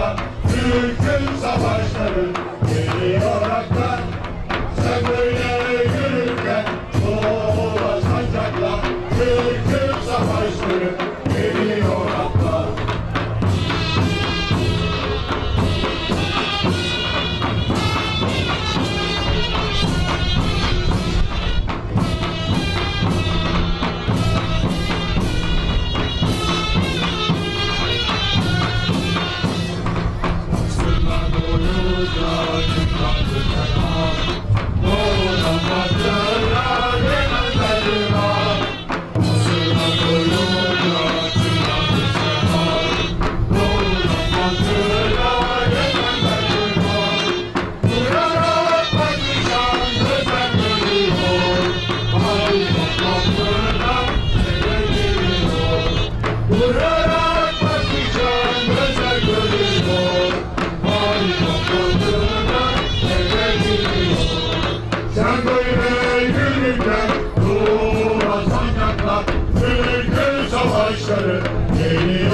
savaşlardan, Türk'ün savaşlardan. God. Savaşları geliyor